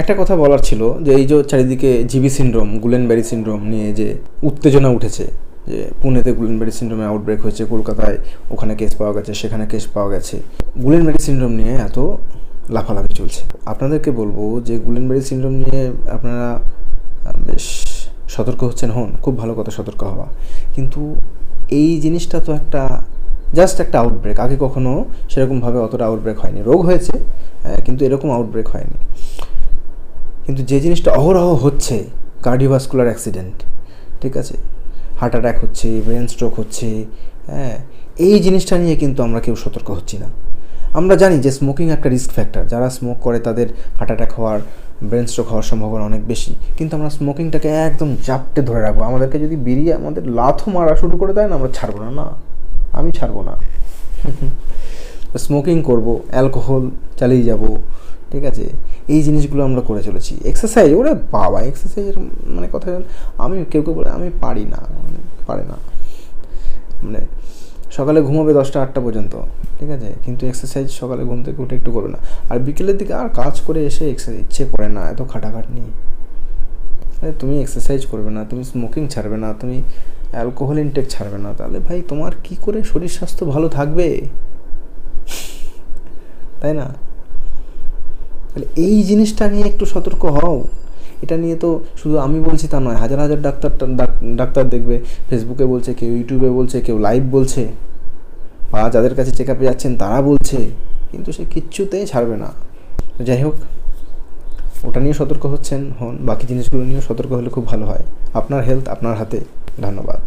একটা কথা বলার ছিল যে এই যে চারিদিকে জিবি সিন্ড্রোম গুলেনবেরি সিন্ড্রোম নিয়ে যে উত্তেজনা উঠেছে, যে পুনেতে গুলেনবেরি সিন্ড্রোমে আউটব্রেক হয়েছে, কলকাতায় ওখানে কেস পাওয়া গেছে, সেখানে কেস পাওয়া গেছে। গুলেনবেরি সিন্ড্রোম নিয়ে এত লাফালাফি চলছে। আপনাদেরকে বলব যে গুলেনবেরি সিন্ড্রোম নিয়ে আপনারা বেশ সতর্ক হচ্ছেন, হন, খুব ভালো কথা সতর্ক হওয়া। কিন্তু এই জিনিসটা তো একটা জাস্ট একটা আউটব্রেক আগে কখনো সেরকমভাবে অতটা আউটব্রেক হয়নি। রোগ হয়েছে কিন্তু এরকম আউটব্রেক হয়নি। কিন্তু যে জিনিসটা অহরহ হচ্ছে কার্ডিওভাস্কুলার অ্যাক্সিডেন্ট ঠিক আছে? হার্ট অ্যাটাক হচ্ছে ব্রেন স্ট্রোক হচ্ছে হ্যাঁ? এই জিনিসটা নিয়ে কিন্তু আমরা কেউ সতর্ক হচ্ছি না। আমরা জানি যে স্মোকিং একটা রিস্ক ফ্যাক্টর যারা স্মোক করে তাদের হার্ট অ্যাটাক হওয়ার ব্রেন স্ট্রোক হওয়ার সম্ভাবনা অনেক বেশি। কিন্তু আমরা স্মোকিংটাকে একদম চাপটে ধরে রাখব। আমাদেরকে যদি বেরিয়ে আমাদের লাথও মারা শুরু করে দেয় না আমরা ছাড়বো না না? আমি ছাড়বো না। স্মোকিং করব অ্যালকোহল চালিয়ে যাব ঠিক আছে? এই জিনিসগুলো আমরা করে চলেছি। এক্সারসাইজ ওরে বাবা এক্সারসাইজের মানে কথা আমি কেউ কেউ বলে, আমি পারি না মানে পারে না। মানে সকালে ঘুমাবে দশটা আটটা পর্যন্ত, ঠিক আছে? কিন্তু এক্সারসাইজ সকালে ঘুম থেকে উঠে একটু করবে না। আর বিকেলের দিকে আর কাজ করে এসে এক্সারসাইজ ইচ্ছে করে না, এত খাটাখাটনি। আরে তুমি এক্সারসাইজ করবে না, তুমি স্মোকিং ছাড়বে না, তুমি অ্যালকোহল ইনটেক ছাড়বে না, তাহলে ভাই তোমার কি করে শরীর স্বাস্থ্য ভালো থাকবে? তাই না? তাহলে এই জিনিসটা নিয়ে একটু সতর্ক হও। এটা নিয়ে তো শুধু আমি বলছি তা নয়, হাজার হাজার ডাক্তার ডাক্তার দেখবে ফেসবুকে বলছে, কেউ ইউটিউবে বলছে, কেউ লাইভ বলছে, বা যাদের কাছে চেক আপে যাচ্ছেন তারা বলছে, কিন্তু সে কিচ্ছুতেই ছাড়বে না। যাই হোক, ওটা নিয়ে সতর্ক হচ্ছেন, হন, বাকি জিনিসগুলো নিয়েও সতর্ক হলে খুব ভালো হয়। আপনার হেলথ আপনার হাতে। ধন্যবাদ।